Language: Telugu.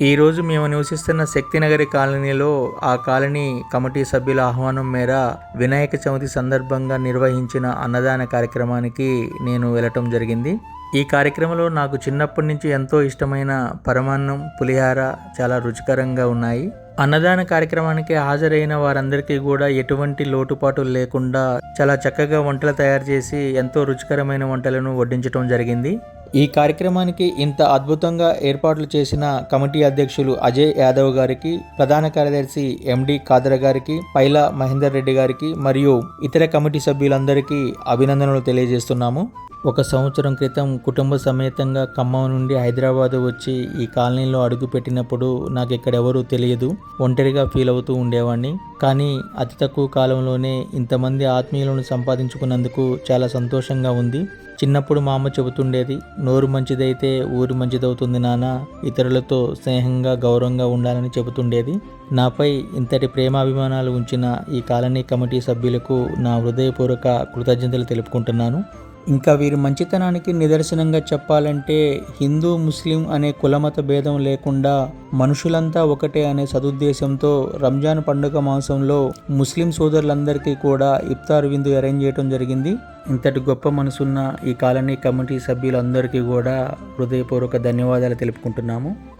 ఈరోజు మేము నివసిస్తున్న శక్తినగరి కాలనీలో ఆ కాలనీ కమిటీ సభ్యుల ఆహ్వానం మేర వినాయక చవితి సందర్భంగా నిర్వహించిన అన్నదాన కార్యక్రమానికి నేను వెళ్ళటం జరిగింది. ఈ కార్యక్రమంలో నాకు చిన్నప్పటి నుంచి ఎంతో ఇష్టమైన పరమాన్నం పులిహార చాలా రుచికరంగా ఉన్నాయి. అన్నదాన కార్యక్రమానికి హాజరైన వారందరికీ కూడా ఎటువంటి లోటుపాటు లేకుండా చాలా చక్కగా వంటలు తయారు చేసి ఎంతో రుచికరమైన వంటలను వడ్డించడం జరిగింది. ఈ కార్యక్రమానికి ఇంత అద్భుతంగా ఏర్పాట్లు చేసిన కమిటీ అధ్యక్షులు అజయ్ యాదవ్ గారికి ప్రధాన కార్యదర్శి ఎండి కాదర గారికి పైలా మహేందర్ రెడ్డి గారికి మరియు ఇతర కమిటీ సభ్యులందరికీ అభినందనలు తెలియజేస్తున్నాము. ఒక సంవత్సరం క్రితం కుటుంబ సమేతంగా ఖమ్మం నుండి హైదరాబాద్ వచ్చి ఈ కాలనీలో అడుగు పెట్టినప్పుడు నాకు ఇక్కడెవరూ తెలియదు ఒంటరిగా ఫీల్ అవుతూ ఉండేవాడిని కానీ అతి తక్కువ కాలంలోనే ఇంతమంది ఆత్మీయులను సంపాదించుకున్నందుకు చాలా సంతోషంగా ఉంది. చిన్నప్పుడు మా అమ్మ చెబుతుండేది నోరు మంచిదైతే ఊరు మంచిదవుతుంది నాన్న ఇతరులతో స్నేహంగా గౌరవంగా ఉండాలని చెబుతుండేది. నాపై ఇంతటి ప్రేమాభిమానాలు ఉంచిన ఈ కాలనీ కమిటీ సభ్యులకు నా హృదయపూర్వక కృతజ్ఞతలు తెలుపుకుంటున్నాను. ఇంకా వీరి మంచితనానికి నిదర్శనంగా చెప్పాలంటే హిందూ ముస్లిం అనే కులమత భేదం లేకుండా మనుషులంతా ఒకటే అనే సదుద్దేశంతో రంజాన్ పండుగ మాసంలో ముస్లిం సోదరులందరికీ కూడా ఇఫ్తార్ విందు అరేంజ్ చేయడం జరిగింది. ఇంతటి గొప్ప మనసున్న ఈ కాలనీ కమిటీ సభ్యులందరికీ కూడా హృదయపూర్వక ధన్యవాదాలు తెలుపుకుంటున్నాము.